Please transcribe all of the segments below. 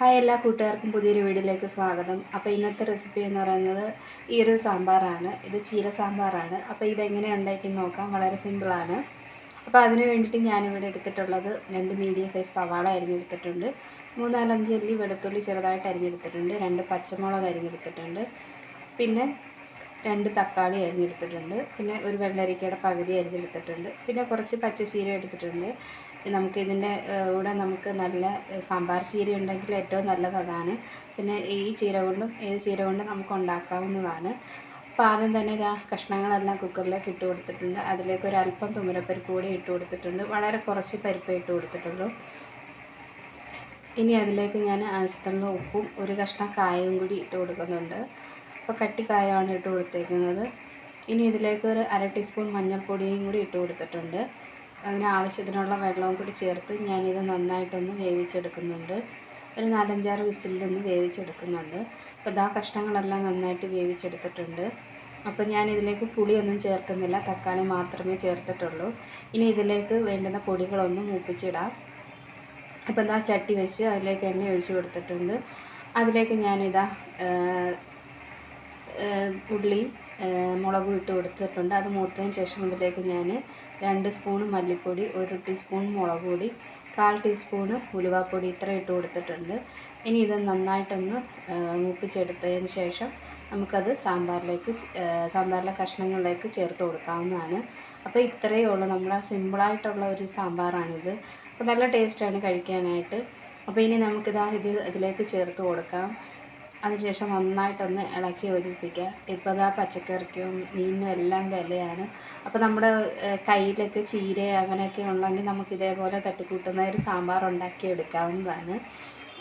Hi എല്ലാ കൂട്ടുകാർക്കും പുതിയൊരു വീഡിയോയിലേക്ക് സ്വാഗതം. അപ്പോൾ ഇന്നത്തെ റെസിപ്പി എന്ന് പറയുന്നത് ഈ ഒരു സാമ്പാറാണ്. ഇത് ചീര സാമ്പാറാണ്. അപ്പോൾ ഇതെങ്ങനെ ഉണ്ടാക്കി നോക്കാം. വളരെ സിമ്പിളാണ് അപ്പോൾ അതിന് വേണ്ടിയിട്ട് ഞാനിവിടെ എടുത്തിട്ടുള്ളത് രണ്ട് മീഡിയം സൈസ് സവാള അരിഞ്ഞെടുത്തിട്ടുണ്ട്. മൂന്നാലഞ്ച് അല്ലി വെളുത്തുള്ളി ചെറുതായിട്ട് അരിഞ്ഞെടുത്തിട്ടുണ്ട്. രണ്ട് പച്ചമുളക് അരിഞ്ഞെടുത്തിട്ടുണ്ട്. പിന്നെ രണ്ട് തക്കാളി അരിഞ്ഞെടുത്തിട്ടുണ്ട്. പിന്നെ ഒരു വെള്ളരിക്കയുടെ പകുതി അരിഞ്ഞെടുത്തിട്ടുണ്ട്. പിന്നെ കുറച്ച് പച്ചശീര എടുത്തിട്ടുണ്ട്. നമുക്ക് ഇതിന്റെ കൂടെ നമുക്ക് നല്ല സാമ്പാർ ചീര ഉണ്ടെങ്കിൽ ഏറ്റവും നല്ലത് അതാണ്. പിന്നെ ഈ ചീര കൊണ്ടും ഏത് ചീര കൊണ്ടും നമുക്ക് ഉണ്ടാക്കാവുന്നതാണ്. അപ്പോൾ ആദ്യം തന്നെ ഇതാ കഷ്ണങ്ങളെല്ലാം കുക്കറിലേക്ക് ഇട്ട് കൊടുത്തിട്ടുണ്ട്. അതിലേക്ക് ഒരു അല്പം തുമരപ്പരിപ്പ് കൂടി ഇട്ട് കൊടുത്തിട്ടുണ്ട്. വളരെ കുറച്ച് പരിപ്പ് ഇട്ട് കൊടുത്തിട്ടുള്ളൂ. ഇനി അതിലേക്ക് ഞാൻ ആവശ്യത്തിനുള്ള ഉപ്പും ഒരു കഷ്ണം കായവും കൂടി ഇട്ട് കൊടുക്കുന്നുണ്ട്. കട്ടി കായമാണ് ഇട്ട് കൊടുത്തേക്കുന്നത്. ഇനി ഇതിലേക്ക് ഒരു അര ടീസ്പൂൺ മഞ്ഞൾപ്പൊടിയും കൂടി ഇട്ട് കൊടുത്തിട്ടുണ്ട്. അതിന് ആവശ്യത്തിനുള്ള വെള്ളവും കൂടി ചേർത്ത് ഞാനിത് നന്നായിട്ടൊന്ന് വേവിച്ചെടുക്കുന്നുണ്ട്. ഒരു നാലഞ്ചാറ് വിസിലൊന്ന് വേവിച്ചെടുക്കുന്നുണ്ട്. അപ്പോൾ ഇതാ കഷ്ണങ്ങളെല്ലാം നന്നായിട്ട് വേവിച്ചെടുത്തിട്ടുണ്ട്. അപ്പോൾ ഞാൻ ഇതിലേക്ക് പുളിയൊന്നും ചേർക്കുന്നില്ല. തക്കാളി മാത്രമേ ചേർത്തിട്ടുള്ളൂ. ഇനി ഇതിലേക്ക് വേണ്ടുന്ന പൊടികളൊന്നും മൂപ്പിച്ചിടാം. അപ്പോൾ ഇതാ ചട്ടി വെച്ച് അതിലേക്ക് എണ്ണ ഒഴിച്ചു കൊടുത്തിട്ടുണ്ട്. അതിലേക്ക് ഞാനിതാ ഉള്ളിയും മുളകും ഇട്ട് കൊടുത്തിട്ടുണ്ട്. അത് മൂത്തതിന് ശേഷം ഇതിലേക്ക് ഞാൻ രണ്ട് സ്പൂൺ മല്ലിപ്പൊടി ഒരു ടീസ്പൂൺ മുളക് പൊടി കാൽ ടീസ്പൂണ് ഉലുവാപ്പൊടി ഇത്ര ഇട്ട് കൊടുത്തിട്ടുണ്ട്. ഇനി ഇത് നന്നായിട്ടൊന്ന് മൂപ്പിച്ചെടുത്തതിന് ശേഷം നമുക്കത് സാമ്പാറിലേക്ക് സാമ്പാറിലെ കഷ്ണങ്ങളിലേക്ക് ചേർത്ത് കൊടുക്കാവുന്നതാണ്. അപ്പോൾ ഇത്രയേ ഉള്ളൂ. നമ്മളെ സിമ്പിളായിട്ടുള്ള ഒരു സാമ്പാറാണിത്. അപ്പോൾ നല്ല ടേസ്റ്റാണ് കഴിക്കാനായിട്ട്. അപ്പോൾ ഇനി നമുക്കിതാ ഇത് ഇതിലേക്ക് ചേർത്ത് കൊടുക്കാം. അതിനുശേഷം നന്നായിട്ടൊന്ന് ഇളക്കി യോജിപ്പിക്കുക. ഇപ്പോൾ ഇതാ പച്ചക്കറിക്കും മീനിനും എല്ലാം വിലയാണ്. അപ്പോൾ നമ്മുടെ കയ്യിലൊക്കെ ചീര അങ്ങനെയൊക്കെ ഉണ്ടെങ്കിൽ നമുക്ക് ഇതേപോലെ തട്ടിക്കൂട്ടുന്ന ഒരു സാമ്പാർ ഉണ്ടാക്കി എടുക്കാവുന്നതാണ്.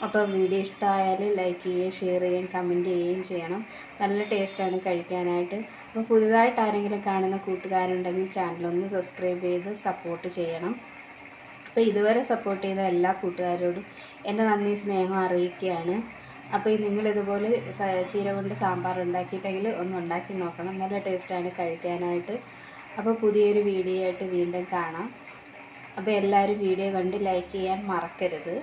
അപ്പോൾ വീഡിയോ ഇഷ്ടമായാൽ ലൈക്ക് ചെയ്യുകയും ഷെയർ ചെയ്യുകയും കമന്റ് ചെയ്യുകയും ചെയ്യണം. നല്ല ടേസ്റ്റാണ് കഴിക്കാനായിട്ട്. അപ്പോൾ പുതുതായിട്ട് ആരെങ്കിലും കാണുന്ന കൂട്ടുകാരുണ്ടെങ്കിൽ ചാനലൊന്ന് സബ്സ്ക്രൈബ് ചെയ്ത് സപ്പോർട്ട് ചെയ്യണം. അപ്പോൾ ഇതുവരെ സപ്പോർട്ട് ചെയ്ത എല്ലാ കൂട്ടുകാരോടും എന്റെ നന്ദി സ്നേഹം അറിയിക്കുകയാണ്. അപ്പോൾ നിങ്ങൾ ഇതുപോലെ ചീര കൊണ്ട് സാമ്പാർ ഉണ്ടാക്കിയിട്ടെങ്കിൽ ഒന്ന് ഉണ്ടാക്കി നോക്കണം. നല്ല ടേസ്റ്റാണ് കഴിക്കാനായിട്ട്. അപ്പോൾ പുതിയൊരു വീഡിയോ ആയിട്ട് വീണ്ടും കാണാം. അപ്പോൾ എല്ലാവരും വീഡിയോ കണ്ട് ലൈക്ക് ചെയ്യാൻ മറക്കരുത്.